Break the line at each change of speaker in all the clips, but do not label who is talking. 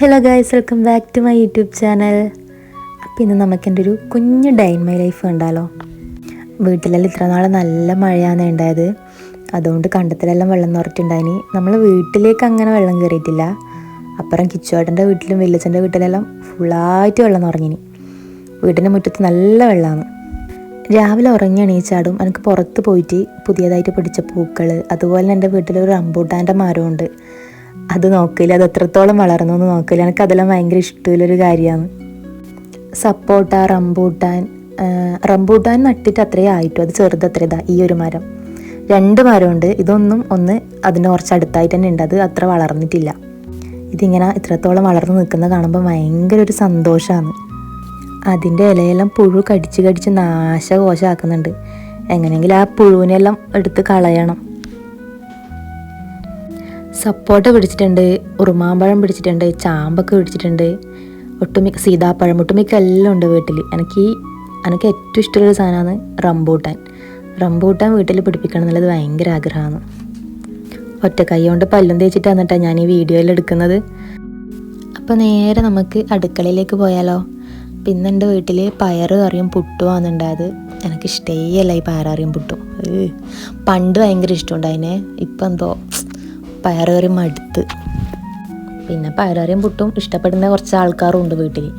Hello guys welcome back to my YouTube channel അപ്പോൾ ഇന്ന് നമുക്ക് എന്റെ ഒരു കുഞ്ഞു ഡൈൻ മൈ ലൈഫ് കണ്ടാലോ? വീട്ടിലെല്ലാം ഇത്ര നാളെ നല്ല മഴയാണ് ഉണ്ടായത് അതുകൊണ്ട് കണ്ടത്തിലെല്ലാം വെള്ളം നിറച്ചിട്ടുണ്ടായിനി. നമ്മൾ വീട്ടിലേക്ക് അങ്ങനെ വെള്ളം കയറിയിട്ടില്ല അപ്പുറം കിച്ചുവേട്ടന്റെ വീട്ടിലും വില്ലച്ചന്റെ വീട്ടിലെല്ലാം ഫുള്ളായിട്ട് വെള്ളം നിറഞ്ഞിനി. വീടിന്റെ മുറ്റത്ത് നല്ല വെള്ളമാണ് രാവിലെ ഉറങ്ങി എണീച്ചാടും എനിക്ക് പുറത്ത് പോയിട്ട് പുതിയതായിട്ട് പിടിച്ച പൂക്കൾ അതുപോലെ എന്റെ വീട്ടിലൊരു റംബൂട്ടാന്റെ മരമുണ്ട് അത് നോക്കില്ല അത് എത്രത്തോളം വളർന്നു എന്ന് നോക്കില്ല. എനിക്ക് അതെല്ലാം ഭയങ്കര ഇഷ്ടമുള്ളൊരു കാര്യമാണ്. സപ്പോട്ട റംബൂട്ടാൻ റംബൂട്ടാൻ നട്ടിട്ട് അത്രേ ആയിട്ടു അത് ചെറുത് അത്രയതാ ഈ ഒരു മരം. രണ്ട് മരമുണ്ട്. ഇതൊന്നും ഒന്ന് അതിന്റെ കുറച്ച് അടുത്തായിട്ട് തന്നെ ഉണ്ട്. അത് അത്ര വളർന്നിട്ടില്ല. ഇതിങ്ങനെ ഇത്രത്തോളം വളർന്നു നിൽക്കുന്നത് കാണുമ്പോൾ ഭയങ്കര ഒരു സന്തോഷമാണ്. അതിന്റെ ഇലയെല്ലാം പുഴു കടിച്ച് കടിച്ച് നാശകോശമാക്കുന്നുണ്ട്. എങ്ങനെയെങ്കിലും ആ പുഴുവിനെല്ലാം എടുത്ത് കളയണം. സപ്പോട്ട പിടിച്ചിട്ടുണ്ട് ഉറുമാമ്പഴം പിടിച്ചിട്ടുണ്ട് ചാമ്പൊക്കെ പിടിച്ചിട്ടുണ്ട്. ഒട്ടുമിക്ക സീതാപ്പഴം ഒട്ടുമിക്ക എല്ലാം ഉണ്ട് വീട്ടിൽ എനിക്ക് എനിക്ക് ഏറ്റവും ഇഷ്ടമുള്ളൊരു സാധനമാണ് റംബൂട്ടാൻ. റംബൂട്ടാൻ വീട്ടിൽ പിടിപ്പിക്കണം എന്നുള്ളത് ഭയങ്കര ആഗ്രഹമാണ്. ഒറ്റ കൈ കൊണ്ട് പല്ലും തേച്ചിട്ട് വന്നിട്ടാണ് ഞാൻ ഈ വീഡിയോയിൽ എടുക്കുന്നത്. അപ്പോൾ നേരെ നമുക്ക് അടുക്കളയിലേക്ക് പോയാലോ? പിന്നെ എന്റെ വീട്ടിൽ പയറ് കറിയും പുട്ടും ആണെന്നുണ്ടായത് എനിക്ക് ഇഷ്ടേയല്ല ഈ പയററിയും പുട്ടും. പണ്ട് ഭയങ്കര ഇഷ്ടമുണ്ടായിനെ. ഇപ്പം എന്തോ പയറ് കറി മടുത്ത്. പിന്നെ പയറുകറിയും പുട്ടും ഇഷ്ടപ്പെടുന്ന കുറച്ച് ആൾക്കാരും ഉണ്ട് വീട്ടിൽ.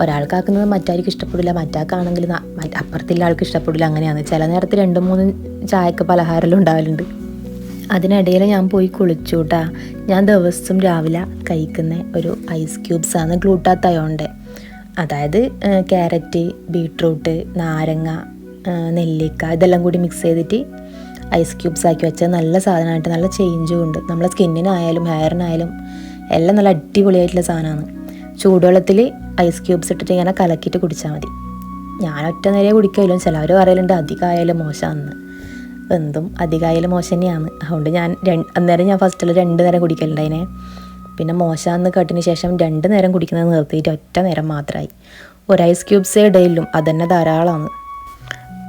ഒരാൾക്കാക്കുന്നത് മറ്റാർക്കും ഇഷ്ടപ്പെടില്ല മറ്റാൾക്കാണെങ്കിൽ ന- മറ്റ് അപ്പുറത്തുള്ള ആൾക്ക് ഇഷ്ടപ്പെടില്ല അങ്ങനെയാണ്. ചില നേരത്ത് രണ്ടും മൂന്ന് ചായക്ക് പലഹാരമെല്ലാം ഉണ്ടാവലുണ്ട്. അതിനിടയിൽ ഞാൻ പോയി കുളിച്ചു കേട്ടാ ഞാൻ ദിവസം രാവിലെ കഴിക്കുന്ന ഒരു ഐസ് ക്യൂബ്സ് ആണ് ഗ്ലൂട്ടാത്തയോണ്ട് അതായത് ക്യാരറ്റ് ബീട്രൂട്ട് നാരങ്ങ നെല്ലിക്ക ഇതെല്ലാം കൂടി മിക്സ് ചെയ്തിട്ട് ഐസ് ക്യൂബ്സ് ആക്കി വെച്ച നല്ല സാധനമായിട്ട് നല്ല ചേഞ്ചും ഉണ്ട്. നമ്മളെ സ്കിന്നിനായാലും ഹെയറിനായാലും എല്ലാം നല്ല അടിപൊളിയായിട്ടുള്ള സാധനമാണ്. ചൂടുവെള്ളത്തിൽ ഐസ് ക്യൂബ്സ് ഇട്ടിട്ട് ഇങ്ങനെ കലക്കിയിട്ട് കുടിച്ചാൽ മതി. ഞാൻ ഒറ്റ നേരെ കുടിക്കുമല്ലോ. ചിലവർ പറയലുണ്ട് അധികമായാലും മോശമാണെന്ന് എന്തും അധികമായാലും മോശം തന്നെയാണ്. അതുകൊണ്ട് ഞാൻ അന്നേരം ഞാൻ ഫസ്റ്റിൽ രണ്ട് നേരം കുടിക്കലുണ്ട് അതിനെ പിന്നെ മോശമാണെന്ന് കേട്ടതിന് ശേഷം രണ്ട് നേരം കുടിക്കുന്നത് നിർത്തിയിട്ട് ഒറ്റ നേരം മാത്രമായി ഒരു ഐസ് ക്യൂബ്സേ ഇടയിലും അതുതന്നെ ധാരാളമാണ്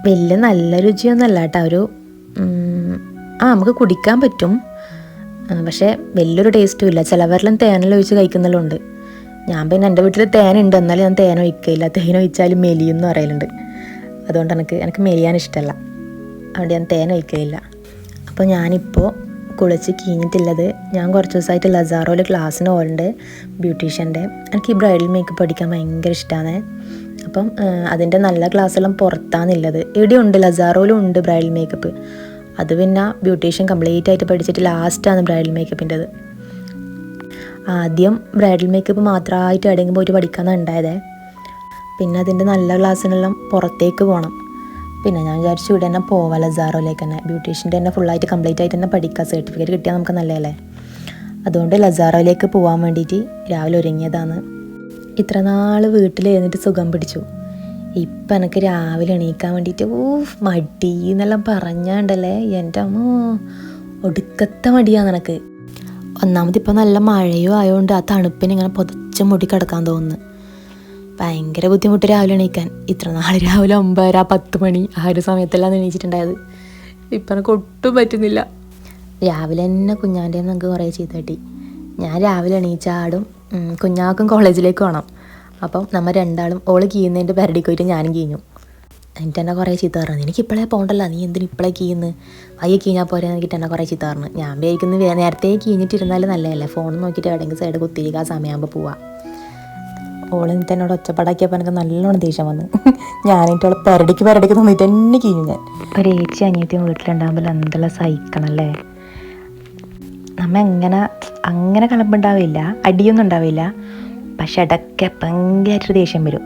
വലിയ നല്ല രുചിയൊന്നുമല്ല കേട്ടോ. ഒരു ആ നമുക്ക് കുടിക്കാൻ പറ്റും. പക്ഷേ വലിയൊരു ടേസ്റ്റും ഇല്ല. ചിലവരെല്ലാം തേനെല്ലാം ഒഴിച്ച് കഴിക്കുന്നെല്ലാം ഞാൻ പിന്നെ എന്റെ വീട്ടിൽ തേനുണ്ട്. എന്നാലും ഞാൻ തേൻ ഒഴിക്കില്ല തേൻ ഒഴിച്ചാൽ മെലിയെന്ന് പറയലുണ്ട്. അതുകൊണ്ട് എനിക്ക് എനിക്ക് മെലിയാൻ ഇഷ്ടമല്ല. അതുകൊണ്ട് ഞാൻ തേൻ ഒഴിക്കില്ല അപ്പോൾ ഞാനിപ്പോൾ കുളിച്ച് കീഞ്ഞിട്ടുള്ളത് ഞാൻ കുറച്ച് ദിവസമായിട്ട് ലസാറോയിൽ ക്ലാസ്സിന് പോലുണ്ട് ബ്യൂട്ടീഷ്യന്റെ എനിക്ക് ഈ ബ്രൈഡൽ മേക്കപ്പ് പഠിക്കാൻ ഭയങ്കര ഇഷ്ടമാണ് അപ്പം അതിന്റെ നല്ല ക്ലാസ്സെല്ലാം പുറത്താന്നുള്ളത് എവിടെ ഉണ്ട് ലസാറോലും ഉണ്ട് ബ്രൈഡൽ മേക്കപ്പ്. അത് പിന്നെ ബ്യൂട്ടീഷ്യൻ കംപ്ലീറ്റ് ആയിട്ട് പഠിച്ചിട്ട് ലാസ്റ്റാണ് ബ്രൈഡൽ മേക്കപ്പിന്റെത്. ആദ്യം ബ്രൈഡൽ മേക്കപ്പ് മാത്രമായിട്ട് എവിടെയെങ്കിലും പോയിട്ട് പഠിക്കാനാണ് ഉണ്ടായതേ. പിന്നെ അതിന്റെ നല്ല ക്ലാസ്സിനെല്ലാം പുറത്തേക്ക് പോകണം. പിന്നെ ഞാൻ വിചാരിച്ചു ഇവിടെ തന്നെ പോവാം ലസാറോയിലേക്ക് തന്നെ. ബ്യൂട്ടീഷ്യന്റെ തന്നെ ഫുള്ളായിട്ട് കംപ്ലീറ്റ് ആയിട്ട് തന്നെ പഠിക്കാം. സർട്ടിഫിക്കറ്റ് കിട്ടിയാൽ നമുക്ക് നല്ലതല്ലേ? അതുകൊണ്ട് ലസാറോയിലേക്ക് പോകാൻ വേണ്ടിയിട്ട് രാവിലെ ഒരുങ്ങിയതാണ്. ഇത്ര നാൾ വീട്ടിൽ എഴുന്നിട്ട് സുഖം പിടിച്ചു. ഇപ്പം എനിക്ക് രാവിലെ എണീക്കാൻ വേണ്ടിയിട്ട് ഊഫ് മടി എന്നെല്ലാം പറഞ്ഞാണ്ടല്ലേ എന്റെ അമ്മ. ഒടുക്കത്തെ മടിയാണ് നിനക്ക്. ഒന്നാമത് ഇപ്പം നല്ല മഴയും ആയതുകൊണ്ട് ആ തണുപ്പിന് ഇങ്ങനെ പൊതച്ച് മുടി കിടക്കാൻ തോന്നുന്നു. ഭയങ്കര ബുദ്ധിമുട്ട് രാവിലെ എണീക്കാൻ. ഇത്ര നാൾ രാവിലെ ഒമ്പതര പത്ത് മണി ആ ഒരു സമയത്തെല്ലാം എണീച്ചിട്ടുണ്ടായത്. ഇപ്പം എനിക്ക് ഒട്ടും പറ്റുന്നില്ല. രാവിലെ തന്നെ കുഞ്ഞാന്റെ നമുക്ക് കുറേ ചെയ്തു കിട്ടി ഞാൻ രാവിലെ എണീച്ചാടും കുഞ്ഞാക്കും കോളേജിലേക്ക് പോകണം അപ്പം നമ്മൾ രണ്ടാളും ഓൾ കീയുന്നതിന്റെ പരടിക്ക് പോയിട്ട് ഞാനും കീഞ്ഞു. എന്നിട്ട് എന്നെ കുറേ ചീത്ത പറഞ്ഞു. എനിക്ക് ഇപ്പോഴേ പോകണ്ടല്ല നീ എന്തിനു ഇപ്പോഴേ കീന്ന് അയ്യ കീഞ്ഞാൽ പോരെ എന്നിട്ട് എന്നെ കുറേ ചീത്ത പറഞ്ഞു. ഞാൻ വിചാരിക്കുന്നത് വേ- നേരത്തെ കീഞ്ഞിട്ടിരുന്നാൽ നല്ലതല്ലേ? ഫോൺ നോക്കിയിട്ട് എവിടെയെങ്കിലും സൈഡ് കുത്തിയിരിക്കുക സമയമാകുമ്പോൾ പോവാം. ഓൾ എന്നിട്ട് എന്നോട് ഒച്ചപ്പാടാക്കിയപ്പോൾ എനിക്ക് നല്ലോണം ദേഷ്യം വന്നു. ഞാനിട്ട് അവളെ പെരടിക്ക് പെരടിക്ക് തോന്നിയിട്ട് എന്നെ കീഞ്ഞു ഞാൻ. ഒരു ഏച്ചി അനിയത്തിയും വീട്ടിലുണ്ടാകുമ്പോൾ എന്തെല്ലാം സഹിക്കണല്ലേ? നമ്മ എങ്ങനെ അങ്ങനെ കളമ്പുണ്ടാവില്ല അടിയൊന്നും ഉണ്ടാവില്ല. പക്ഷെ ഇടയ്ക്ക് ഭയങ്കരമായിട്ടൊരു ദേഷ്യം വരും.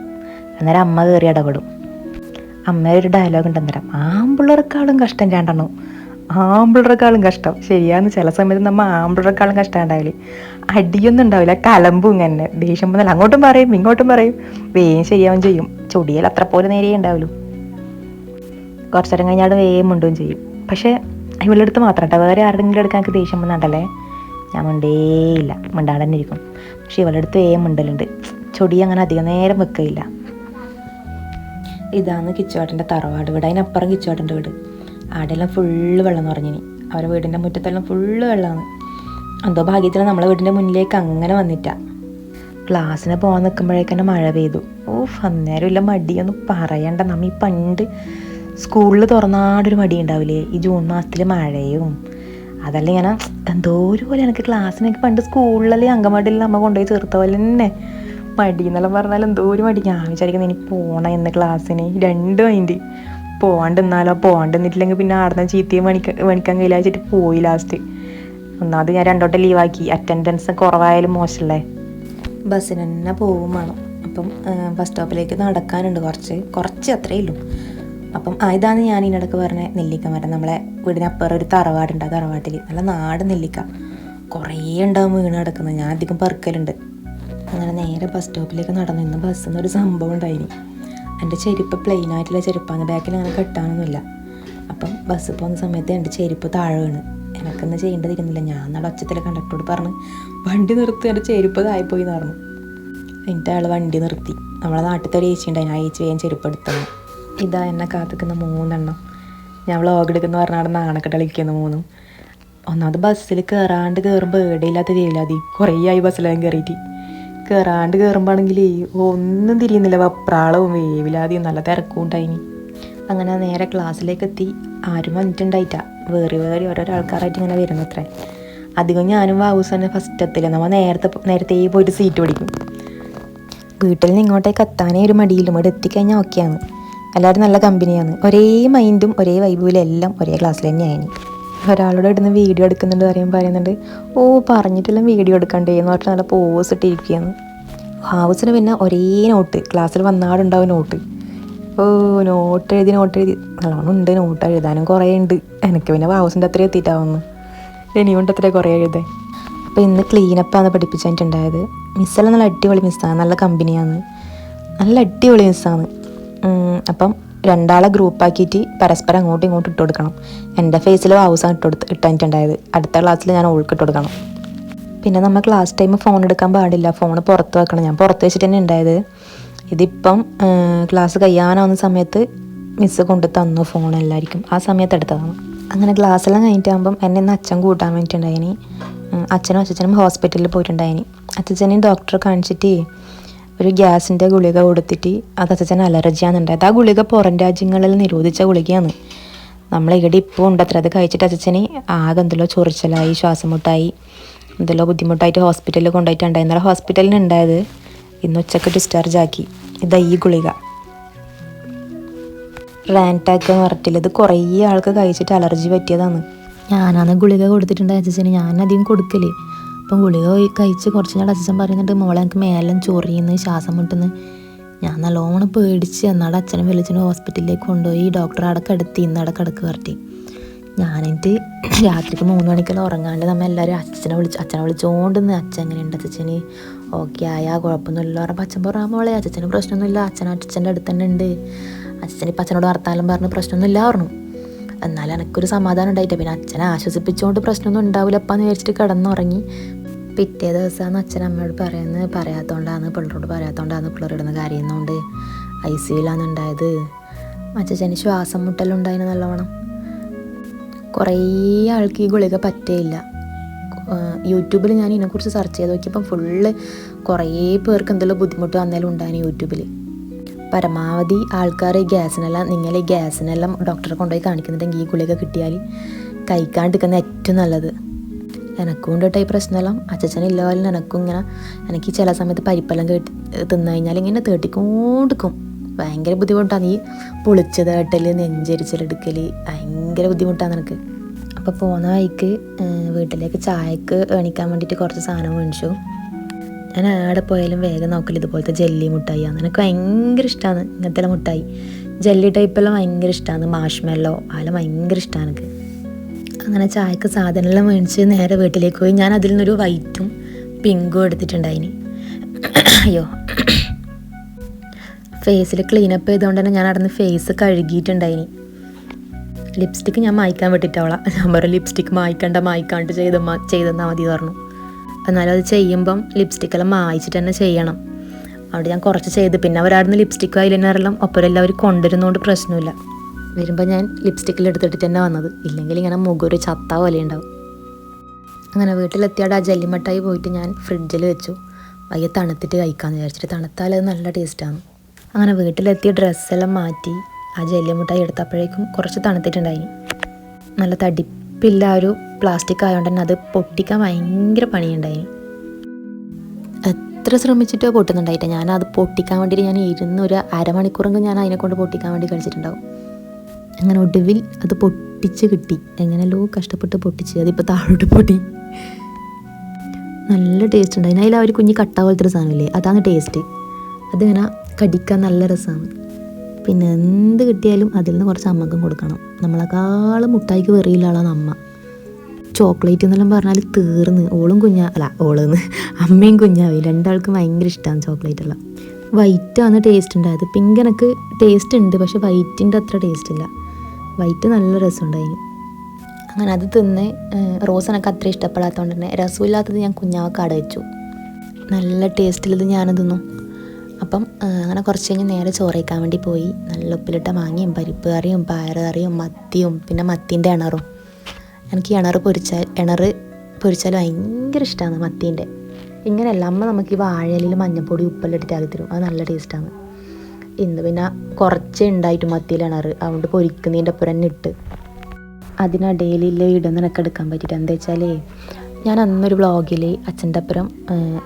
അന്നേരം അമ്മ കയറി ഇടപെടും അമ്മ ഒരു ഡയലോഗ് ഉണ്ടെന്നേരം ആമ്പിള്ളേർക്കാളും കഷ്ടം രണ്ടെണ്ണം. ആമ്പിള്ളേർക്കാളും കഷ്ടം. ശരിയാന്ന് ചില സമയത്ത് നമ്മ ആമ്പിള്ളേർക്കാളും കഷ്ടം ഉണ്ടാവില്ല? അടിയൊന്നും ഉണ്ടാവില്ല കലമ്പും ഇങ്ങനെ. ദേഷ്യം വന്നാൽ അങ്ങോട്ടും പറയും ഇങ്ങോട്ടും പറയും. വേഗം ശരിയാവും ചെയ്യും. ചൊടിയാൽ അത്ര പോലെ നേരെ ഉണ്ടാവുള്ളൂ. കുറച്ചു നേരം കഴിഞ്ഞാൽ വേഗം മിണ്ടുകയും ചെയ്യും. പക്ഷേ ഇവളുടെ അടുത്ത് മാത്രം കേട്ടോ വേറെ ആരുടെങ്കിലും എടുക്കാൻ എനിക്ക് ദേഷ്യം വന്നാണ്ടല്ലേ? ഞാൻ മിണ്ടേയില്ല മിണ്ടാണ്ട് തന്നെ ഇരിക്കും. പക്ഷെ ഇവളുടെ അടുത്ത് ഏ മിണ്ടലുണ്ട്. ചൊടി അങ്ങനെ അധികം നേരം വെക്കയില്ല. ഇതാണ് കിച്ചുവാട്ടന്റെ തറവാട് വീട്. അതിനപ്പുറം കിച്ചുവാട്ടന്റെ വീട്. ആടെല്ലാം ഫുള്ള് വെള്ളം നിറഞ്ഞിനി അവരുടെ വീടിന്റെ മുറ്റത്തെല്ലാം ഫുള്ള് വെള്ളമാണ്. എന്തോ ഭാഗ്യത്തിന് നമ്മളെ വീടിന്റെ മുന്നിലേക്ക് അങ്ങനെ വന്നിട്ടാ. ക്ലാസ്സിന് പോകാൻ നിൽക്കുമ്പോഴേക്കന്നെ മഴ പെയ്തു. ഓഫ് അന്നേരം ഇല്ല മടിയൊന്നും പറയണ്ട. നമ്മ ഈ പണ്ട് സ്കൂളിൽ തുറന്നാടൊരു മടി ഉണ്ടാവില്ലേ ഈ ജൂൺ മാസത്തിൽ മഴയും. അതല്ല ഇങ്ങനെ എന്തോ ഒരു പോലെ എനിക്ക് ക്ലാസ്സിനൊക്കെ പണ്ട് സ്കൂളിലല്ലേ അങ്കമാടിയിൽ അമ്മ കൊണ്ടുപോയി ചേർത്ത പോലെ തന്നെ മടി എന്നെല്ലാം പറഞ്ഞാൽ എന്തോ ഒരു മടി. ഞാൻ വിചാരിക്കുന്നത് ഇനി പോകണം എന്ന ക്ലാസ്സിന് രണ്ട് മൈൻഡ് പോകാണ്ട് നിന്നാലോ? പോകാണ്ട് നിന്നിട്ടില്ലെങ്കിൽ പിന്നെ ആടുന്ന ചീത്തയും മണിക്ക മണിക്കാൻ കഴിയില്ല വെച്ചിട്ട് പോയി ലാസ്റ്റ് ഒന്നാമത് ഞാൻ രണ്ടോട്ട് ലീവാക്കി അറ്റൻഡൻസ് കുറവായാലും മോശമല്ലേ ബസ്സിന് തന്നെ പോവും വേണം. അപ്പം ബസ് സ്റ്റോപ്പിലേക്ക് നടക്കാനുണ്ട് കുറച്ച്. കുറച്ച് അത്രയേ ഉള്ളൂ. അപ്പം ഇതാണ് ഞാൻ ഇതിനിടക്ക് പറഞ്ഞ നെല്ലിക്ക മരം. നമ്മളെ വീടിനപ്പുറം ഒരു തറവാടുണ്ട്. ആ തറവാട്ടിൽ നല്ല നാട് നെല്ലിക്ക. കുറേ ഉണ്ടാവും വീണ് കിടക്കുന്നത്. ഞാൻ അധികം പറക്കലുണ്ട്. അങ്ങനെ നേരെ ബസ് സ്റ്റോപ്പിലേക്ക് നടന്നു. ഇന്ന് ബസ്സിൽ നിന്ന് ഒരു സംഭവം ഉണ്ടായിരുന്നു എന്റെ ചെരുപ്പ് പ്ലെയിൻ ആയിട്ടുള്ള ചെരുപ്പാണ്. ബാക്കിൽ അങ്ങനെ കെട്ടാനൊന്നുമില്ല. അപ്പം ബസ് പോകുന്ന സമയത്ത് എന്റെ ചെരുപ്പ് താഴെ വീണ്. എനിക്കൊന്നും ചെയ്യേണ്ടതിരുന്നില്ല. ഞാൻ നാളെ ഒച്ചത്തിലെ കണ്ടക്ടറോട് പറഞ്ഞ് വണ്ടി നിർത്തി. എന്റെ ചെരുപ്പ് തായിപ്പോയി എന്ന് പറഞ്ഞു. എന്നിട്ട് അയാൾ വണ്ടി നിർത്തി. നമ്മളെ നാട്ടിൽ ഒരു ഏച്ചി ഉണ്ടായി ആ ഏച്ചി വേഗം ചെരുപ്പ് എടുത്തത് ഇതാ എന്നെ കാത്തിക്കുന്ന മൂന്നെണ്ണം. ഞാൻ വ്ളോഗ് എടുക്കുന്ന പറഞ്ഞാൽ നാണക്കെട്ടളിക്കുന്ന മൂന്നും. ഒന്നാമത് ബസ്സിൽ കയറാണ്ട് കയറുമ്പോൾ ഏടയില്ലാത്ത വേലാതി കുറേ ആയി ബസ്സിലാകും കയറിയിട്ട് കയറാണ്ട് കയറുമ്പോഴാണെങ്കിൽ ഒന്നും തിരിയുന്നില്ല. വപ്രാളവും വേവിലാതെയും നല്ല തിരക്കും ഉണ്ടായിനി. അങ്ങനെ നേരെ ക്ലാസ്സിലേക്ക് എത്തി ആരും വന്നിട്ടുണ്ടായിട്ടാ. വേറെ വേറെ ഓരോരോ ആൾക്കാരായിട്ട് ഇങ്ങനെ വരുന്നത്രേ. അധികം ഞാനും വാവൂസ് തന്നെ ഫസ്റ്റ് എത്തില്ല. നമ്മൾ നേരത്തെ നേരത്തെ പോയിട്ട് സീറ്റ് പിടിക്കും. വീട്ടിൽ നിന്ന് ഇങ്ങോട്ടേക്ക് എത്താനേ ഒരു മടിയിലും ഇവിടെ എത്തിക്കഴിഞ്ഞാൽ ഓക്കെയാണ് എല്ലാവരും നല്ല കമ്പനിയാണ്. ഒരേ മൈൻഡും ഒരേ വൈബുവിലും എല്ലാം ഒരേ ക്ലാസ്സിൽ തന്നെയാണ് ഒരാളോട് ഇടുന്ന വീഡിയോ എടുക്കുന്നുണ്ട് പറയുമ്പോൾ പറയുന്നുണ്ട് ഓ പറഞ്ഞിട്ടെല്ലാം വീഡിയോ എടുക്കണ്ടേ? എന്ന് പറഞ്ഞിട്ട് നല്ല പോസ് ഇട്ടിരിക്കുകയാണ്. ഹൗസിന് പിന്നെ ഒരേ നോട്ട് ക്ലാസ്സിൽ വന്നാടുണ്ടാവും നോട്ട് ഓ നോട്ട് എഴുതി നോട്ട് എഴുതി. നല്ലോണം ഉണ്ട് നോട്ട് എഴുതാനും കുറേ ഉണ്ട്. എനിക്ക് പിന്നെ ഹൗസിന്റെ അത്രയും എത്തിയിട്ടാവുന്നു. ഇനിയുണ്ട് അത്രയും കുറേ എഴുതാൻ അപ്പോൾ ഇന്ന് ക്ലീനപ്പാണ് പഠിപ്പിച്ചിട്ടുണ്ടായത് മിസ്സെല്ലാം നല്ല അടിപൊളി മിസ്സാണ് നല്ല കമ്പനിയാണ് നല്ല അടിപൊളി മിസ്സാണ് അപ്പം രണ്ടാളെ ഗ്രൂപ്പാക്കിയിട്ട് പരസ്പരം അങ്ങോട്ടും ഇങ്ങോട്ടും ഇട്ട് കൊടുക്കണം. എന്റെ ഫേസിൽ ഹൗസാണ് ഇട്ട് കൊടുത്ത് ഇട്ടിട്ടുണ്ടായത് അടുത്ത ക്ലാസ്സിൽ ഞാൻ ഓൾക്ക് ഇട്ട് കൊടുക്കണം. പിന്നെ നമ്മൾ ക്ലാസ് ടൈം ഫോൺ എടുക്കാൻ പാടില്ല. ഫോൺ പുറത്ത് വെക്കണം. ഞാൻ പുറത്ത് വെച്ചിട്ട് തന്നെ ഉണ്ടായത് ഇതിപ്പം ക്ലാസ് കഴിയാനാവുന്ന സമയത്ത് മിസ്സ് കൊണ്ട് തന്നു ഫോൺ എല്ലാവർക്കും ആ സമയത്ത് എടുത്തതാണ്. അങ്ങനെ ക്ലാസ്സെല്ലാം കഴിഞ്ഞിട്ടാകുമ്പം എന്നെ ഇന്ന് അച്ഛൻ കൂട്ടാൻ വേണ്ടിയിട്ടുണ്ടായിനി. അച്ഛനും അച്ഛനും ഹോസ്പിറ്റലിൽ പോയിട്ടുണ്ടായിനി. അച്ഛനും ഡോക്ടറെ കാണിച്ചിട്ട് ഒരു ഗ്യാസിന്റെ ഗുളിക കൊടുത്തിട്ട് അത് അച്ഛൻ അലർജിയാണെന്നുണ്ടായത് ആ ഗുളിക പുറം രാജ്യങ്ങളിൽ നിരോധിച്ച ഗുളികയാണ്. നമ്മളിവിടെ ഇപ്പോൾ ഉണ്ടത്ര അത് കഴിച്ചിട്ട് അച്ഛന് ആകെ എന്തെല്ലോ ചൊറിച്ചലായി ശ്വാസം മുട്ടായി എന്തെല്ലോ ബുദ്ധിമുട്ടായിട്ട് ഹോസ്പിറ്റലിൽ കൊണ്ടുപോയിട്ടുണ്ടായി ഇന്നലെ ഹോസ്പിറ്റലിൽ ഉണ്ടായത് ഇന്ന് ഉച്ചയ്ക്ക് ഡിസ്ചാർജ് ആക്കി. ഇതാ ഈ ഗുളിക. റാൻടാക്ക് എന്ന് ഇത് കുറേ ആൾക്ക് കഴിച്ചിട്ട് അലർജി പറ്റിയതാണ്. ഞാനാണ് ഗുളിക കൊടുത്തിട്ടുണ്ട് അച്ഛന് ഞാൻ അധികം കൊടുക്കൽ. അപ്പം ഗുളിക കഴിച്ച് കുറച്ച് നാൾ അച്ഛൻ പറയുന്നുണ്ട് മോളെ എനിക്ക് മേലം ചൊറിയുന്നു ശ്വാസം മുട്ടുന്നു. ഞാൻ നല്ലോണം പേടിച്ച് എന്നാടെ അച്ഛനും വിളിച്ചിട്ട് ഹോസ്പിറ്റലിലേക്ക് കൊണ്ടുപോയി. ഡോക്ടർ അവിടെ കിടത്തി ഇന്ന് കിടക്ക് പറഞ്ഞിട്ട്. ഞാനിട്ട് രാത്രിക്ക് മൂന്ന് മണിക്കെല്ലാം ഉറങ്ങാണ്ട് നമ്മൾ എല്ലാവരും അച്ഛനെ വിളിച്ചു അച്ഛനെ വിളിച്ചോണ്ടെന്ന് അച്ഛൻ എങ്ങനെയുണ്ട് അച്ഛന് ഓക്കെ ആയാ കുഴപ്പമൊന്നുമില്ല പറഞ്ഞപ്പോൾ അച്ഛൻ പറയാൻ മോളെ അച്ഛന് പ്രശ്നമൊന്നുമില്ല. അച്ഛൻ അച്ഛന്റെ അടുത്ത് തന്നെ ഉണ്ട്. അച്ഛൻ ഇപ്പം അച്ഛനോട് വർത്താനം പറഞ്ഞ് പ്രശ്നമൊന്നുമില്ല പറഞ്ഞു. എന്നാലും എനിക്കൊരു സമാധാനം ഉണ്ടായിട്ട് പിന്നെ അച്ഛനെ ആശ്വസിപ്പിച്ചുകൊണ്ട് പ്രശ്നമൊന്നും ഉണ്ടാവില്ലപ്പാന്ന് വിചാരിച്ചിട്ട് കിടന്നുറങ്ങി. പിറ്റേ ദിവസമാണ് അച്ഛൻ അമ്മയോട് പറയുന്നത് പറയാത്തോണ്ടാണ് പിള്ളേരോട് പറയാത്തോണ്ടാണ് പിള്ളേരിടുന്ന കാര്യമെന്നുകൊണ്ട് ഐ സി ഉണ്ടായത് അച്ഛന് ശ്വാസം മുട്ടലുണ്ടായിന് നല്ലവണ്ണം. കുറേ ആൾക്ക് ഈ ഗുളിക പറ്റേയില്ല. യൂട്യൂബിൽ ഞാൻ ഇതിനെക്കുറിച്ച് സെർച്ച് ചെയ്ത് നോക്കിയപ്പം ഫുള്ള് കുറേ പേർക്ക് എന്തെല്ലാം ബുദ്ധിമുട്ട് വന്നാലും ഉണ്ടായിരുന്നു യൂട്യൂബിൽ പരമാവധി ആൾക്കാർ ഈ ഗ്യാസിനെല്ലാം നിങ്ങൾ ഈ ഗ്യാസിനെല്ലാം ഡോക്ടറെ കൊണ്ടുപോയി കാണിക്കുന്നുണ്ടെങ്കിൽ ഈ ഗുളിക കിട്ടിയാൽ കഴിക്കാണ്ടിരിക്കുന്ന ഏറ്റവും നല്ലത്. എനക്കും കൊണ്ടിട്ട് ഈ പ്രശ്നമെല്ലാം. അച്ഛനില്ലാലും എനക്കും ഇങ്ങനെ എനിക്ക് ചില സമയത്ത് പരിപ്പെല്ലാം കേട്ട് തിന്നു കഴിഞ്ഞാൽ ഇങ്ങനെ തേട്ടിക്കൊണ്ടിരിക്കും ഭയങ്കര ബുദ്ധിമുട്ടാണ് ഈ പൊളിച്ചത് തേട്ടൽ നെഞ്ചരിച്ചിലെടുക്കൽ ഭയങ്കര ബുദ്ധിമുട്ടാണ് എനിക്ക്. അപ്പോൾ പോകുന്ന വഴിക്ക് വീട്ടിലേക്ക് ചായക്ക് എണിക്കാൻ വേണ്ടിയിട്ട് കുറച്ച് സാധനം മേടിച്ചു. ഞാൻ ആടെ പോയാലും വേഗം നോക്കൽ ഇതുപോലത്തെ ജെല്ലി മുട്ടായിയാണ് എനിക്ക് ഭയങ്കര ഇഷ്ടമാണ് ഇങ്ങനത്തെ മുട്ടായി. ജെല്ലി ടൈപ്പെല്ലാം ഭയങ്കര ഇഷ്ടമാണ് മാഷ്മെല്ലോ അതെല്ലാം ഭയങ്കര ഇഷ്ടമാണ് എനിക്ക്. അങ്ങനെ ചായക്ക് സാധനമെല്ലാം മേടിച്ച് നേരെ വീട്ടിലേക്ക് പോയി. ഞാൻ അതിൽ നിന്നൊരു വൈറ്റും പിങ്കും എടുത്തിട്ടുണ്ടായിനി. അയ്യോ. ഫേസിൽ ക്ലീനപ്പ് ചെയ്തുകൊണ്ട് തന്നെ ഞാൻ അവിടുന്ന് ഫേസ് കഴുകിയിട്ടുണ്ടായിനി. ലിപ്സ്റ്റിക്ക് ഞാൻ മായ്ക്കാൻ വിട്ടിട്ടവളാ ഞാൻ പറഞ്ഞു ലിപ്സ്റ്റിക്ക് മായ്ക്കണ്ട മായ്ക്കാണ്ട് ചെയ്ത ചെയ്തെന്നാൽ മതി പറഞ്ഞു. എന്നാലും അത് ചെയ്യുമ്പം ലിപ്സ്റ്റിക്കെല്ലാം മായ്ച്ചിട്ട് തന്നെ ചെയ്യണം. അവിടെ ഞാൻ കുറച്ച് ചെയ്ത്. പിന്നെ അവരവിടുന്ന് ലിപ്സ്റ്റിക്കും ഐലൈനറെല്ലാം ഒപ്പം എല്ലാവരും കൊണ്ടുവരുന്നതുകൊണ്ട് പ്രശ്നമില്ല. വരുമ്പോൾ ഞാൻ ലിപ്സ്റ്റിക്കിൽ എടുത്തിട്ട് തന്നെ വന്നത്. ഇല്ലെങ്കിൽ ഇങ്ങനെ മുഖൊരു ചത്ത പോലെ ഉണ്ടാവും. അങ്ങനെ വീട്ടിലെത്തിയാടെ ആ ജല്ലിമട്ടായി പോയിട്ട് ഞാൻ ഫ്രിഡ്ജിൽ വെച്ചു. വയ്യ തണുത്തിട്ട് കഴിക്കാമെന്ന് വിചാരിച്ചിട്ട്. തണുത്താൽ അത് നല്ല ടേസ്റ്റാണ് അങ്ങനെ വീട്ടിലെത്തിയ ഡ്രസ്സെല്ലാം മാറ്റി ആ ജല്ലിമുട്ടായി എടുത്തപ്പോഴേക്കും കുറച്ച് തണുത്തിട്ടുണ്ടായി. നല്ല തടിപ്പില്ല ഒരു പ്ലാസ്റ്റിക് ആയതുകൊണ്ട് തന്നെ അത് പൊട്ടിക്കാൻ ഭയങ്കര പണിയുണ്ടായി. എത്ര ശ്രമിച്ചിട്ടോ പൊട്ടുന്നുണ്ടായിട്ട് ഞാൻ അത് പൊട്ടിക്കാൻ വേണ്ടിയിട്ട് ഞാൻ ഇരുന്ന് ഒരു അരമണിക്കൂറെങ്കിലും ഞാൻ അതിനെ കൊണ്ട് പൊട്ടിക്കാൻ വേണ്ടി കഴിച്ചിട്ടുണ്ടാവും അങ്ങനെ ഒടുവിൽ അത് പൊട്ടിച്ച് കിട്ടി. എങ്ങനെയല്ലോ കഷ്ടപ്പെട്ട് പൊട്ടിച്ച്. അതിപ്പോൾ താഴോട്ട് പൊട്ടി നല്ല ടേസ്റ്റ് ഉണ്ട് അതിൽ ആ ഒരു കുഞ്ഞ് കട്ട പോലത്തെ ഒരു സാധനമില്ലേ അതാണ് ടേസ്റ്റ് അതിങ്ങനെ കടിക്കാൻ നല്ല രസമാണ് പിന്നെ എന്ത് കിട്ടിയാലും അതിൽ നിന്ന് കുറച്ച് അമ്മക്കും കൊടുക്കണം. നമ്മളെക്കാളും മുട്ടായിക്ക് വെറിയുള്ള ആളാണ് അമ്മ. ചോക്ലേറ്റ് എന്നെല്ലാം പറഞ്ഞാൽ തീർന്ന്. ഓളും കുഞ്ഞാ അല്ല ഓളെന്ന്. അമ്മയും കുഞ്ഞാവി. രണ്ടാൾക്കും ഭയങ്കര ഇഷ്ടമാണ് ചോക്ലേറ്റ് എല്ലാം. വൈറ്റാണ് ടേസ്റ്റ് ഉണ്ടായത്. പിങ്ക് എനിക്ക് ടേസ്റ്റ് ഉണ്ട് പക്ഷെ വൈറ്റിന്റെ അത്ര ടേസ്റ്റ് ഇല്ല. വൈറ്റ് നല്ല രസമുണ്ടായിരുന്നു. അങ്ങനെ അത് തിന്ന് റോസ് അത്ര ഇഷ്ടപ്പെടാത്തതുകൊണ്ട് തന്നെ രസമില്ലാത്തത് ഞാൻ കുഞ്ഞാവക്ക് അട വെച്ചു. നല്ല ടേസ്റ്റിലത് ഞാൻ തിന്നു. അപ്പം അങ്ങനെ കുറച്ച് കഴിഞ്ഞ് നേരെ ചോറയ്ക്കാൻ വേണ്ടി പോയി. നല്ല ഉപ്പിലിട്ട മാങ്ങയും പരിപ്പ് കറിയും പയർ കറിയും മത്തിയും പിന്നെ മത്തീന്റെ ഇണറും. എനിക്ക് ഇണർ പൊരിച്ചാൽ ഇണറ് പൊരിച്ചാൽ ഭയങ്കര ഇഷ്ടമാണ് മത്തീന്റെ. ഇങ്ങനെയല്ല അമ്മ നമുക്ക് ഈ വാഴയിലിൽ മഞ്ഞപ്പൊടി ഉപ്പെല്ലാം ഇട്ടിട്ട് ആക്കി തരും. അത് നല്ല ടേസ്റ്റാണ് ഇന്ന് പിന്നെ കുറച്ചേ ഉണ്ടായിട്ട് മത്തിയിൽ ഇണറ് അതുകൊണ്ട് പൊരിക്കുന്നതിന്റെ ഒപ്പം തന്നെ ഇട്ട്. അതിനിടയിലില്ല നിനക്ക് എടുക്കാൻ പറ്റിയിട്ട് എന്താ വെച്ചാലേ ഞാൻ അന്നൊരു വ്ളോഗിൽ അച്ഛന്റെ അപ്പുറം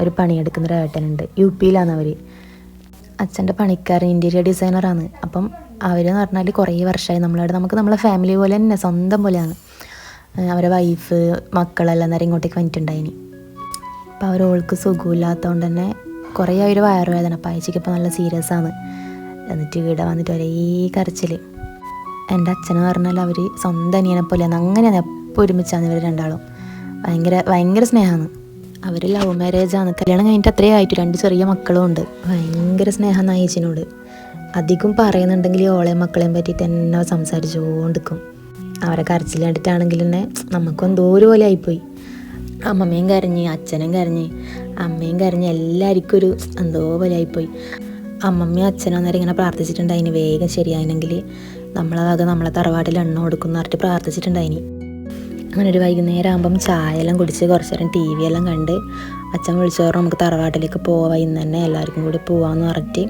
ഒരു പണിയെടുക്കുന്ന ഒരു ഏട്ടനുണ്ട്. യു പിയിലാണ് അവർ അച്ഛന്റെ പണിക്കാരൻ ഇന്റീരിയർ ഡിസൈനറാണ് അപ്പം അവരെന്ന് പറഞ്ഞാൽ കുറേ വർഷമായി നമ്മളവിടെ. നമുക്ക് നമ്മളെ ഫാമിലി പോലെ തന്നെ സ്വന്തം പോലെയാണ്. അവരെ വൈഫ് മക്കളെല്ലാം നേരം ഇങ്ങോട്ടേക്ക് വന്നിട്ടുണ്ടായിനി. അപ്പോൾ അവർ ഓൾക്ക് സുഖമില്ലാത്തതുകൊണ്ട് തന്നെ കുറേ അവർ വയറുവേദന അപ്പം ഇപ്പോൾ നല്ല സീരിയസ് ആണ്. എന്നിട്ട് ഇവിടെ വന്നിട്ട് ഒരേ കരച്ചിൽ എന്റെ അച്ഛന് പറഞ്ഞാൽ അവർ സ്വന്തം അനിയനെ പോലെയാണ് അങ്ങനെയാണ് എപ്പോൾ ഒരുമിച്ചാണ് ഇവർ രണ്ടാളും. ഭയങ്കര ഭയങ്കര സ്നേഹമാണ് അവർ ലവ് മാരേജ് ആണ്. കല്യാണം കഴിഞ്ഞിട്ട് അത്രേ ആയിട്ട്. രണ്ട് ചെറിയ മക്കളും ഉണ്ട്. ഭയങ്കര സ്നേഹം നായിച്ചിനോട് അധികം പറയുന്നുണ്ടെങ്കിൽ ഓളെ മക്കളെയും പറ്റിയിട്ട് എന്നെ സംസാരിച്ചുകൊണ്ടിരിക്കും അവരെ കരച്ചിൽ കണ്ടിട്ടാണെങ്കിൽ തന്നെ നമുക്കും എന്തോ ഒരു പോലെ ആയിപ്പോയി. അമ്മമ്മയും കരഞ്ഞ് അച്ഛനും കരഞ്ഞ് അമ്മയും കരഞ്ഞ് എല്ലാവർക്കും ഒരു എന്തോ പോലെ ആയിപ്പോയി. അമ്മമ്മയും അച്ഛനും അന്നേരം ഇങ്ങനെ പ്രാർത്ഥിച്ചിട്ടുണ്ടായിന്. വേഗം ശരിയായിനെങ്കിൽ നമ്മളെ വക നമ്മളെ തറവാട്ടിൽ എണ്ണ കൊടുക്കുന്ന പറഞ്ഞിട്ട് പ്രാർത്ഥിച്ചിട്ടുണ്ടായിനി. അങ്ങനെ ഒരു വൈകുന്നേരം ആകുമ്പം ചായ എല്ലാം കുടിച്ച് കുറച്ച് നേരം ടി വി എല്ലാം കണ്ട് അച്ഛൻ വിളിച്ചു നമുക്ക് തറവാട്ടിലേക്ക് പോവാം ഇന്ന് തന്നെ എല്ലാവർക്കും കൂടി പോവാമെന്ന് പറഞ്ഞിട്ട്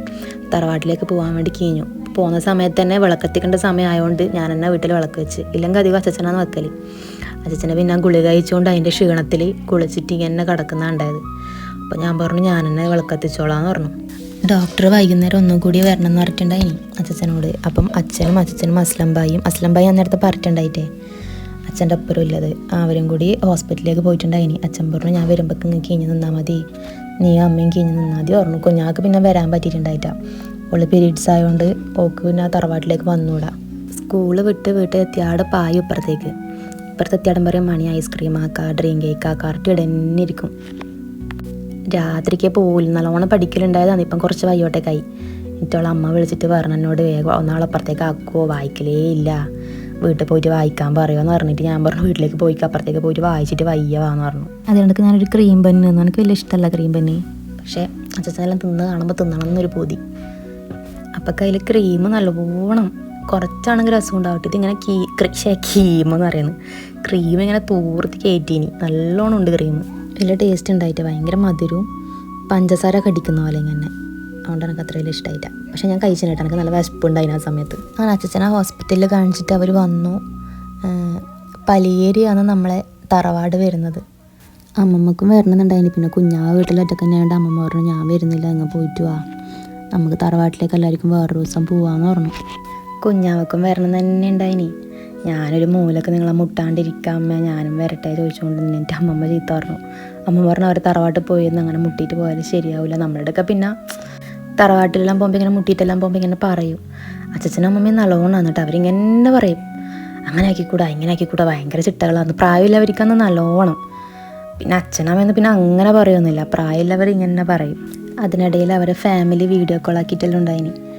തറവാട്ടിലേക്ക് പോകാൻ വേണ്ടി കീഞ്ഞു പോകുന്ന സമയത്ത് തന്നെ വിളക്കെത്തിക്കേണ്ട സമയമായതുകൊണ്ട് ഞാൻ തന്നെ വീട്ടിൽ വിളക്ക് വെച്ച്. ഇല്ലെങ്കിൽ അധികം അച്ഛനാണ് വെക്കൽ അച്ഛനെ പിന്നെ ഗുളിക കഴിച്ചുകൊണ്ട് അതിന്റെ ക്ഷീണത്തിൽ കുളിച്ചിട്ട് ഇങ്ങനെ കിടക്കുന്ന ഉണ്ടായത്. അപ്പോൾ ഞാൻ പറഞ്ഞു ഞാൻ തന്നെ വിളക്കെത്തിച്ചോളാന്ന് പറഞ്ഞു. ഡോക്ടർ വൈകുന്നേരം ഒന്നും കൂടി വരണം എന്ന് പറഞ്ഞിട്ടുണ്ടായിനി അച്ഛനോട് അപ്പം അച്ഛനും അച്ഛനും അസ്ലംബായും അസ്ലംബായി അന്നേരത്ത് പറഞ്ഞിട്ടുണ്ടായിട്ടേ. അച്ഛന്റെ അപ്പുറം ഇല്ലത് അവരും കൂടി ഹോസ്പിറ്റലിലേക്ക് പോയിട്ടുണ്ടായിനി. അച്ഛൻ പറഞ്ഞു ഞാൻ വരുമ്പോൾ ഇങ്ങ് കിഞ്ഞ് നിന്നാൽ മതി. നീ അമ്മയും കിഞ്ഞ് നിന്നാൽ മതി ഓർമ്മ കുഞ്ഞാൾക്ക് പിന്നെ വരാൻ പറ്റിയിട്ടുണ്ടായിട്ടാ. ഉള്ള പീരീഡ്സ് ആയതുകൊണ്ട് ഓക്ക് പിന്നെ തറവാട്ടിലേക്ക് വന്നൂടാ. സ്കൂൾ വിട്ട് വീട്ടിൽ എത്തിയാടെ പായ ഇപ്പുറത്തേക്ക്. ഇപ്പുറത്തെത്തിയാടം പറയും മണി ഐസ്ക്രീം ആക്കാം ഡ്രീം കേക്ക് ആക്കാ കറക്റ്റ് ഇടന്നെ ഇരിക്കും. രാത്രിക്ക് പോലും നല്ലോണം പഠിക്കലുണ്ടായതാണ്. ഇപ്പം കുറച്ച് വയ്യോട്ടേക്കായി. എന്നിട്ടുള്ള അമ്മ വിളിച്ചിട്ട് പറഞ്ഞു എന്നോട് വേഗം ഒന്നാളപ്പുറത്തേക്ക് ആക്കുമോ വായിക്കലേ ഇല്ല. വീട്ടിൽ പോയിട്ട് വായിക്കാൻ പറയുമെന്ന് പറഞ്ഞിട്ട് ഞാൻ പറഞ്ഞു വീട്ടിലേക്ക് പോയിക്ക് അപ്പുറത്തേക്ക് പോയിട്ട് വായിച്ചിട്ട് വയ്യ വാന്ന് പറഞ്ഞു. അതുകൊണ്ട് ഞാനൊരു ക്രീം പന്നി എനിക്ക് വലിയ ഇഷ്ടമല്ല ക്രീം പന്നി പക്ഷേ അച്ഛനെല്ലാം തിന്ന് കാണുമ്പോൾ തിന്നണം എന്നൊരു പൂതി. അപ്പം കയ്യിൽ ക്രീം നല്ലോണം കുറച്ചാണെങ്കിൽ രസം ഉണ്ടാവട്ടെ. ഇതിങ്ങനെ കീ ക്രീം എന്ന് പറയുന്നത്. ക്രീം ഇങ്ങനെ തൂർത്തി കയറ്റീനി നല്ലോണം ഉണ്ട് ക്രീം വലിയ ടേസ്റ്റ് ഉണ്ടായിട്ട് ഭയങ്കര മധുരവും പഞ്ചസാര കടിക്കുന്ന പോലെ ഇങ്ങനെ. അതുകൊണ്ട് എനിക്ക് അത്ര വലിയ പക്ഷേ ഞാൻ കഴിച്ചിട്ട് എനിക്ക് നല്ല വിശപ്പുണ്ടായിന് ആ സമയത്ത്. അങ്ങനെ അച്ഛനെ ഹോസ്പിറ്റലിൽ കാണിച്ചിട്ട് അവർ വന്നു. പലിയേരിയാണ് നമ്മളെ തറവാട് വരുന്നത്. അമ്മമ്മക്കും വരണമെന്നുണ്ടായിന്. പിന്നെ കുഞ്ഞാവ് വീട്ടിലൊറ്റക്ക് തന്നെയാണ്ട് അമ്മമ്മ പറഞ്ഞു ഞാൻ വരുന്നില്ല അങ്ങ് പോയിട്ട് വാ. നമുക്ക് തറവാട്ടിലേക്ക് എല്ലാവർക്കും വേറൊരു ദിവസം പോവാന്ന് പറഞ്ഞു. കുഞ്ഞാവക്കും വരണം തന്നെ ഉണ്ടായിനി. ഞാനൊരു മൂലക്ക് നിങ്ങളെ മുട്ടാണ്ടിരിക്കാം അമ്മ. ഞാനും വരട്ടെ ചോദിച്ചുകൊണ്ട് എന്റെ അമ്മമ്മ ചീത്ത പറഞ്ഞു. അമ്മ പറഞ്ഞു അവർ തറവാട്ട് പോയിരുന്നു അങ്ങനെ മുട്ടിയിട്ട് പോയാലും ശരിയാവില്ല നമ്മളുടെയൊക്കെ പിന്നെ തറവാട്ടിലെല്ലാം പോകുമ്പോൾ ഇങ്ങനെ മുട്ടിയിട്ടെല്ലാം പോകുമ്പോൾ ഇങ്ങനെ പറയും. അച്ഛനും അമ്മമ്മയും നല്ലോണം കേട്ടോ അവരിങ്ങനെ പറയും. അങ്ങനെ ആക്കിക്കൂടാ ഇങ്ങനെ ആക്കിക്കൂടാ. ഭയങ്കര ചിട്ടകളാണ് പ്രായമില്ലവർക്കന്ന് നല്ലോണം. പിന്നെ അച്ഛനമ്മയെന്ന് പിന്നെ അങ്ങനെ പറയൊന്നുമില്ല. പ്രായമില്ലവർ ഇങ്ങനെ പറയും. അതിനിടയിൽ അവരെ ഫാമിലി വീഡിയോ കോൾ ആക്കിയിട്ടെല്ലാം ഉണ്ടായിനി. ഏഹ്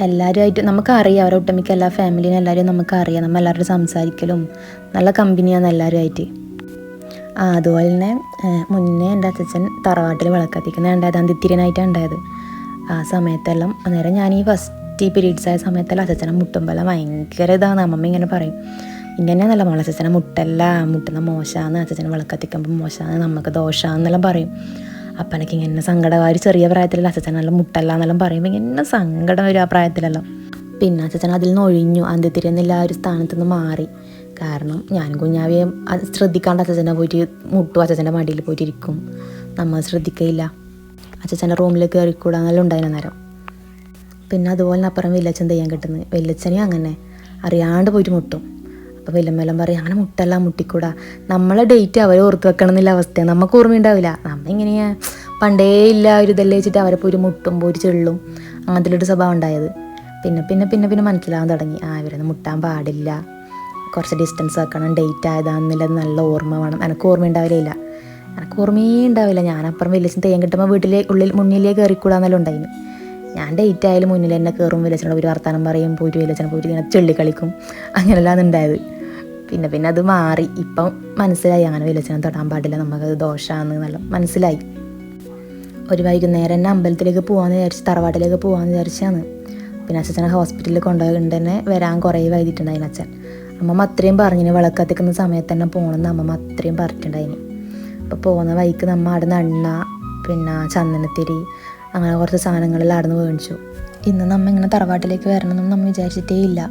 എല്ലാവരുമായിട്ട് നമുക്കറിയാം അവരെ ഒട്ടുമിക്ക എല്ലാ ഫാമിലിനും എല്ലാവരും നമുക്കറിയാം. നമ്മൾ എല്ലാവരും സംസാരിക്കലും നല്ല കമ്പനിയാണ് എല്ലാവരുമായിട്ട് ആ അതുപോലെ തന്നെ മുന്നേ എന്റെ അച്ഛൻ തറവാട്ടിൽ വിളക്കത്തിക്കുന്ന ഉണ്ടായത് അന്തിത്തിരിനായിട്ടാണ് ഉണ്ടായത്. ആ സമയത്തെല്ലാം അന്നേരം ഞാൻ ഈ ഫസ്റ്റ് പീരീഡ്സ് ആയ സമയത്തെല്ലാം അച്ഛനെ മുട്ടുമ്പോഴെല്ലാം ഭയങ്കര ഇതാണ്. അമ്മമ്മ ഇങ്ങനെ പറയും ഇങ്ങനെയാണല്ല മോളെ അച്ഛനെ മുട്ടല്ല മുട്ടുന്ന മോശമാണ് അച്ഛനെ വിളക്കത്തിക്കുമ്പോൾ മോശമാണ് നമുക്ക് ദോഷമാണെന്നെല്ലാം പറയും. അപ്പം എനിക്ക് ഇങ്ങനെ സങ്കടം ചെറിയ പ്രായത്തിലുള്ള അച്ഛൻ നല്ല മുട്ടല്ല എന്നെല്ലാം പറയുമ്പോൾ ഇങ്ങനെ സങ്കടം വരും ആ പ്രായത്തിലെല്ലാം. പിന്നെ അച്ഛൻ അതിൽ നിന്ന് ഒഴിഞ്ഞു അന്ത്യത്തിരുന്നില്ല ആ ഒരു സ്ഥാനത്ത് നിന്ന് മാറി. കാരണം ഞാൻ കുഞ്ഞാവിയെ ശ്രദ്ധിക്കാണ്ട് അച്ഛനെ പോയിട്ട് മുട്ടും അച്ഛന്റെ മടിയിൽ പോയിട്ട് ഇരിക്കും നമ്മൾ ശ്രദ്ധിക്കയില്ല അച്ഛന്റെ റൂമിൽ കയറിക്കൂടാന്നെല്ലാം ഉണ്ടായിരുന്ന നേരം പിന്നെ അതുപോലെ അപ്പുറം വില്ലച്ചൻ തെയ്യാൻ കിട്ടുന്നത്. വില്ലച്ചനെയും അങ്ങനെ. അറിയാണ്ട് പോയിട്ട് മുട്ടും. അപ്പോൾ വില്ലമ്മേലം പറയും അങ്ങനെ മുട്ടല്ല മുട്ടിക്കൂടാ. നമ്മളെ ഡേറ്റ് അവരെ ഓർത്ത് വെക്കണം എന്നുള്ള അവസ്ഥയാണ് നമുക്ക് ഓർമ്മയുണ്ടാവില്ല നമ്മ ഇങ്ങനെയാ പണ്ടേ ഇല്ല ഒരു ഇതെല്ലാം വെച്ചിട്ട് അവരെ പോയി മുട്ടും പോയി ചെള്ളും അങ്ങനത്തെ ഒരു സ്വഭാവം ഉണ്ടായത്. പിന്നെ പിന്നെ പിന്നെ പിന്നെ മനസ്സിലാവാൻ തുടങ്ങി. ആ ഇവരൊന്നും മുട്ടാൻ പാടില്ല. കുറച്ച് ഡിസ്റ്റൻസ് വെക്കണം. ഡേറ്റ് ആയതാണെന്നുള്ളത് നല്ല ഓർമ്മ വേണം. എനിക്ക് ഓർമ്മ ഉണ്ടാവില്ല എനിക്ക് ഓർമ്മയേ ഉണ്ടാവില്ല ഞാൻ അപ്പുറം തെയ്യം കിട്ടുമ്പോൾ വീട്ടിലെ ഉള്ളിൽ മുന്നിലേക്ക് കയറിക്കൂടാന്നെല്ലാം ഉണ്ടായിന്. ഞാൻ ഡേറ്റ് ആയാലും മുന്നിൽ എന്നെ കയറും വിലച്ചനോട് ഒരു വർത്താനം പറയും. പോയിട്ട് വിലച്ചനെ പോയിട്ട് ഇങ്ങനെ ചെള്ളിക്കളിക്കും കളിക്കും അങ്ങനെയല്ല ഉണ്ടായത് പിന്നെ പിന്നെ അത് മാറി. ഇപ്പം മനസ്സിലായി. അങ്ങനെ വിലച്ചനെ തൊടാൻ പാടില്ല. നമുക്കത് ദോഷമാണ് നല്ല മനസ്സിലായി. ഒരു വൈകുന്നേരം തന്നെ അമ്പലത്തിലേക്ക് പോകാമെന്ന് വിചാരിച്ച് തറവാട്ടിലേക്ക് പോകാമെന്ന് വിചാരിച്ചാണ്. പിന്നെ അച്ഛനെ ഹോസ്പിറ്റലിൽ കൊണ്ടുപോയിട്ട് തന്നെ വരാൻ കുറേ വൈകിട്ടുണ്ടായിന് അച്ഛൻ. അമ്മമ്മ അത്രയും പറഞ്ഞിന് വിളക്ക് കത്തിക്കുന്ന സമയത്ത് തന്നെ പോകണമെന്ന് അമ്മമ്മ അത്രയും പറഞ്ഞിട്ടുണ്ടായിന്. അപ്പോൾ പോകുന്ന വഴിക്ക് നമ്മൾ അവിടെ നിന്ന് എണ്ണ പിന്നെ ചന്ദനത്തിരി അങ്ങനെ കുറച്ച് സാധനങ്ങളെല്ലാം അവിടെ നിന്ന് മേടിച്ചു. ഇന്ന് നമ്മ ഇങ്ങനെ തറവാട്ടിലേക്ക് വരണമെന്നും നമ്മൾ വിചാരിച്ചിട്ടേ ഇല്ല.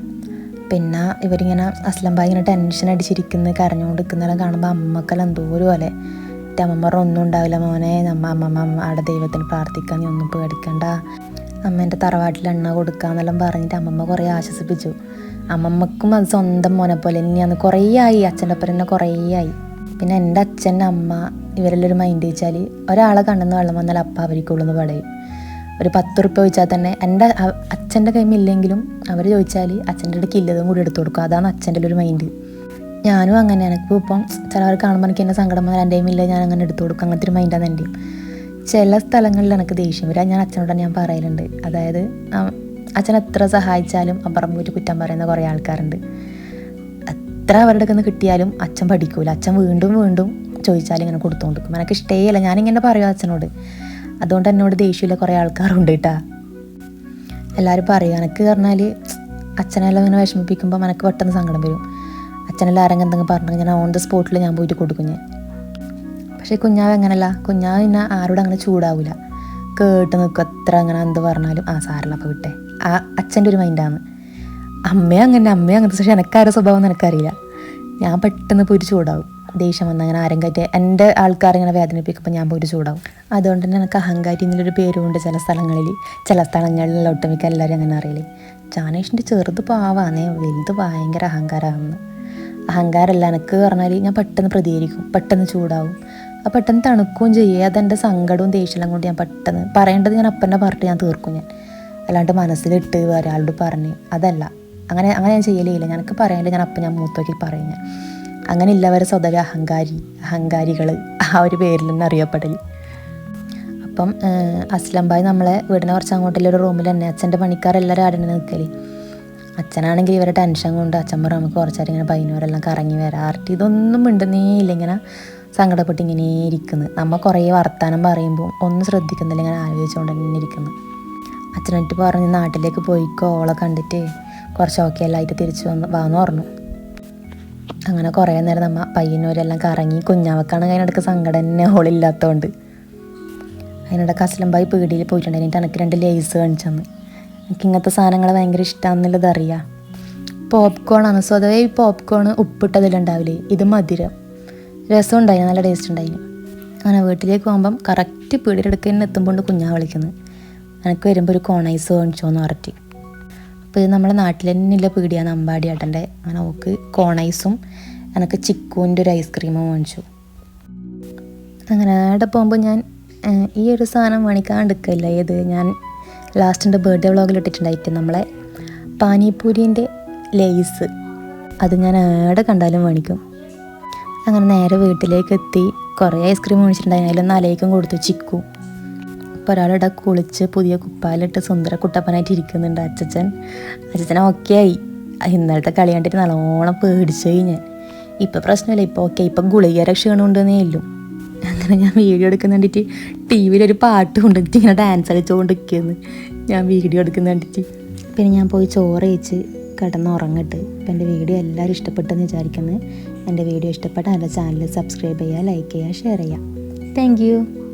പിന്നെ ഇവരിങ്ങനെ അസ്ലം ബായി ഇങ്ങനെ ടെൻഷൻ അടിച്ചിരിക്കുന്ന കരഞ്ഞുകൊണ്ട് നിൽക്കുന്നതെല്ലാം കാണുമ്പോൾ അമ്മക്കെല്ലാം എന്തോ ഒരു പോലെ എന്റെ അമ്മമ്മ ഒന്നും ഉണ്ടാവില്ല മോനെ. നമ്മ അമ്മമ്മ അവിടെ ദൈവത്തിന് പ്രാർത്ഥിക്കാൻ നീ ഒന്നും പേടിക്കണ്ട. അമ്മേന്റെ തറവാട്ടിൽ എണ്ണ കൊടുക്കാന്നെല്ലാം പറഞ്ഞിട്ട് അമ്മമ്മ കുറേ ആശ്വസിപ്പിച്ചു. അമ്മമ്മക്കും അത് സ്വന്തം മോനെ പോലെ തന്നെയാണ് കുറേ ആയി. അച്ഛന്റെ ഒപ്പം തന്നെ കുറേ ആയി. പിന്നെ എന്റെ അച്ഛന്റെ അമ്മ ഇവരെല്ലാം ഒരു മൈൻഡ് വെച്ചാൽ ഒരാളെ കണ്ടെന്ന് വെള്ളം വന്നാൽ അപ്പ അവർക്കുള്ളൂ എന്ന് പറയും. ഒരു പത്ത് ഉറുപ്പ്യ ചോദിച്ചാൽ തന്നെ എന്റെ അച്ഛന്റെ കൈമില്ലെങ്കിലും അവർ ചോദിച്ചാൽ അച്ഛന്റെ ഇടയ്ക്ക് ഇല്ലതും കൂടി എടുത്തു കൊടുക്കും. അതാണ് അച്ഛന്റെ ഒരു മൈൻഡ് ഞാനും അങ്ങനെ എനിക്ക് ഇപ്പം ചിലവർ കാണുമ്പോൾ എനിക്ക് എന്റെ സങ്കടം വന്നാൽ എന്റെ കൈമില്ല ഞാൻ അങ്ങനെ എടുത്തു കൊടുക്കും. അങ്ങനത്തെ ഒരു മൈൻഡാണ് എന്റെയും ചില സ്ഥലങ്ങളിൽ എനിക്ക് ദേഷ്യം വരാം. ഞാൻ അച്ഛനോട് ഞാൻ പറയലുണ്ട്. അതായത് അച്ഛൻ എത്ര സഹായിച്ചാലും അപ്പുറം പോയിട്ട് കുറ്റം പറയുന്ന കുറേ ആൾക്കാരുണ്ട്. എത്ര അവരുടെ നിന്ന് കിട്ടിയാലും അച്ഛൻ പഠിക്കൂല. അച്ഛൻ വീണ്ടും വീണ്ടും ചോദിച്ചാൽ ഇങ്ങനെ കൊടുത്തുകൊണ്ടിരിക്കും. എനിക്ക് ഇഷ്ടേയല്ല. ഞാനിങ്ങനെ പറയും അച്ഛനോട്. അതുകൊണ്ട് എന്നോട് ദേഷ്യമില്ല. കുറേ ആൾക്കാരുണ്ട് കേട്ടാ. എല്ലാവരും പറയും എനിക്ക് പറഞ്ഞാൽ അച്ഛനെല്ലാം ഇങ്ങനെ വിഷമിപ്പിക്കുമ്പോൾ എനിക്ക് പെട്ടെന്ന് സങ്കടം വരും. അച്ഛനെല്ലാം ആരെങ്കിലും എന്തെങ്കിലും പറഞ്ഞു ഞാൻ ഓൺ ദ സ്പോട്ടിൽ ഞാൻ പോയിട്ട് കൊടുക്കും ഞാൻ. പക്ഷേ കുഞ്ഞാവ് എങ്ങനെയല്ല കുഞ്ഞാവ് പിന്നെ ആരോടും അങ്ങനെ ചൂടാവില്ല കേട്ട് നിൽക്കും എത്ര അങ്ങനെ എന്ത് പറഞ്ഞാലും ആ സാറില്ല അപ്പോൾ വിട്ടെ. ആ അച്ഛന്റെ ഒരു മൈൻഡാണ് അമ്മയും അങ്ങനെ അമ്മയും അങ്ങനത്തെ പക്ഷേ എനിക്കാരുടെ സ്വഭാവം എനിക്കറിയില്ല. ഞാൻ പെട്ടെന്ന് പോയിട്ട് ചൂടാവും. ദേഷ്യം വന്ന് അങ്ങനെ ആരും കയറ്റി എന്റെ ആൾക്കാരിങ്ങനെ വേദനിപ്പിക്കുമ്പോൾ ഞാൻ പോയിട്ട് ചൂടാവും. അതുകൊണ്ട് തന്നെ എനിക്ക് അഹങ്കാരി എന്നുള്ളൊരു പേരുമുണ്ട് ചില സ്ഥലങ്ങളിൽ. ചില സ്ഥലങ്ങളിൽ ഒട്ടുമിക്ക എല്ലാവരും അങ്ങനെ അറിയില്ലേ ജാനേഷിന്റെ ചെറുത് പാവാന്നേ വലുത് ഭയങ്കര അഹങ്കാരമാണെന്ന്. അഹങ്കാരമല്ല എനിക്ക് പറഞ്ഞാൽ ഞാൻ പെട്ടെന്ന് പ്രതികരിക്കും പെട്ടെന്ന് ചൂടാവും. ആ പെട്ടെന്ന് തണുക്കുകയും ചെയ്യും. അതെന്റെ സങ്കടവും ദേഷ്യമെല്ലാം കൊണ്ട് ഞാൻ പെട്ടെന്ന് പറയേണ്ടത് ഞാൻ അപ്പന്റെ പറഞ്ഞിട്ട് ഞാൻ തീർക്കും ഞാൻ. അല്ലാണ്ട് മനസ്സിലിട്ട് ഒരാളോട് പറഞ്ഞ് അതല്ല. അങ്ങനെ അങ്ങനെ ഞാൻ ചെയ്യലില്ല ഞാനൊക്കെ പറയാനില്ല ഞാൻ അപ്പം ഞാൻ മൂത്തോക്കി പറയും ഞാൻ. അങ്ങനെ ഇല്ലവരെ സ്വതവേ അഹങ്കാരി അഹങ്കാരികൾ ആ ഒരു പേരിൽ നിന്ന് അറിയപ്പെടൽ. അപ്പം അസ്ലംബായി നമ്മളെ വീടിനെ കുറച്ച് അങ്ങോട്ടുള്ള ഒരു റൂമിൽ തന്നെ. അച്ഛന്റെ പണിക്കാരെല്ലാവരും ആടണ നിൽക്കൽ അച്ഛനാണെങ്കിൽ ഇവരെ ടെൻഷൻ കൊണ്ട് അച്ഛൻ പറയും നമുക്ക് കുറച്ചേരം ഇങ്ങനെ പൈനൂരെല്ലാം കറങ്ങി വരാറിട്ട് ഇതൊന്നും മിണ്ടുന്നേ ഇല്ല ഇങ്ങനെ സങ്കടപ്പെട്ട് ഇങ്ങനെ ഇരിക്കുന്നത് നമ്മൾ കുറേ വർത്തമാനം പറയുമ്പോൾ ഒന്നും ശ്രദ്ധിക്കുന്നില്ല ഇങ്ങനെ ആലോചിച്ചുകൊണ്ട് തന്നെ ഇരിക്കുന്നു. അച്ഛനായിട്ട് പറഞ്ഞ് നാട്ടിലേക്ക് പോയിക്കോ ഓളെ കണ്ടിട്ട് കുറച്ച് ഓക്കെ എല്ലായിട്ട് തിരിച്ചു വന്ന് വാന്ന് പറഞ്ഞു. അങ്ങനെ കുറേ നേരം നമ്മ പയ്യന്നൂരെല്ലാം കറങ്ങി കുഞ്ഞാവക്കാണ് അതിനിടയ്ക്ക് സങ്കടം തന്നെ ഹോളില്ലാത്തതുകൊണ്ട് അതിനിടയ്ക്ക് അസ്ലംബായി പീടിയിൽ പോയിട്ടുണ്ട്. എന്നിട്ട് എനിക്ക് രണ്ട് ലേസ് കാണിച്ചന്ന്. എനിക്ക് ഇങ്ങനത്തെ സാധനങ്ങൾ ഭയങ്കര ഇഷ്ടമാണെന്നുള്ളത് അറിയാം. പോപ്കോൺ ആണ്. സ്വതവേ ഈ പോപ്കോൺ ഉപ്പിട്ടതിലുണ്ടാവില്ലേ? ഇത് മധുരം. രസം ഉണ്ടായിരുന്നു നല്ല ടേസ്റ്റ് ഉണ്ടായിന്. അങ്ങനെ വീട്ടിലേക്ക് പോകുമ്പം കറക്റ്റ് പീടിയുടെ അടുക്കൽ തന്നെ എത്തുമ്പോൾ കുഞ്ഞാ വിളിക്കുന്നത് എനിക്ക് വരുമ്പോൾ ഒരു കോണൈസ് കാണിച്ചോന്ന് പറഞ്ഞിട്ട്. ഇത് നമ്മുടെ നാട്ടിൽ തന്നെയുള്ള പീടിയാണ് അമ്പാടി ഏട്ടന്റെ. അങ്ങനെ ഓക്ക് കോണൈസും എനിക്ക് ചിക്കുവിന്റെ ഒരു ഐസ്ക്രീമും വാങ്ങിച്ചു. അങ്ങനെ അവിടെ പോകുമ്പോൾ ഞാൻ ഈ ഒരു സാധനം മേടിക്കാണ്ടിരിക്കില്ല ഏത്? ഞാൻ ലാസ്റ്റിന്റെ ബർത്ത്ഡേ വ്ളോഗിൽ ഇട്ടിട്ടുണ്ടായിട്ട് നമ്മളെ പാനിപൂരിന്റെ ലേസ് അത് ഞാൻ ഏടെ കണ്ടാലും മേടിക്കും അങ്ങനെ നേരെ വീട്ടിലേക്ക് എത്തി. കുറേ ഐസ്ക്രീം മേടിച്ചിട്ടുണ്ടായിരുന്നു അതിലൊന്ന് അലയിക്കും കൊടുത്തു. ചിക്കു. അപ്പോൾ ഒരാളിവിടെ കുളിച്ച് പുതിയ കുപ്പായിലിട്ട് സുന്ദര കുട്ടപ്പനായിട്ട് ഇരിക്കുന്നുണ്ട് അച്ചച്ചൻ അച്ചച്ചൻ ഓക്കെ ആയി ഇന്നലത്തെ കളി കണ്ടിട്ട് നല്ലോണം പേടിച്ചു ഞാൻ. ഇപ്പം പ്രശ്നമില്ല ഇപ്പോൾ ഓക്കെ. ഇപ്പം ഗുളികര ക്ഷീണമുണ്ടെന്നേ ഇല്ലു അങ്ങനെ ഞാൻ വീഡിയോ എടുക്കുന്ന കണ്ടിട്ട് ടി വിയിലൊരു പാട്ട് കൊണ്ടിട്ട് ഇങ്ങനെ ഡാൻസ് കളിച്ചുകൊണ്ട് നിൽക്കുന്നു ഞാൻ വീഡിയോ എടുക്കുന്ന കണ്ടിട്ട്. പിന്നെ ഞാൻ പോയി ചോറ് കഴിച്ച് കിടന്നുറങ്ങട്ട് അപ്പം എന്റെ വീഡിയോ എല്ലാവരും ഇഷ്ടപ്പെട്ടെന്ന് വിചാരിക്കുന്നത് എന്റെ വീഡിയോ ഇഷ്ടപ്പെട്ടാൽ എന്റെ ചാനൽ സബ്സ്ക്രൈബ് ചെയ്യുക ലൈക്ക് ചെയ്യുക ഷെയർ ചെയ്യുക. താങ്ക്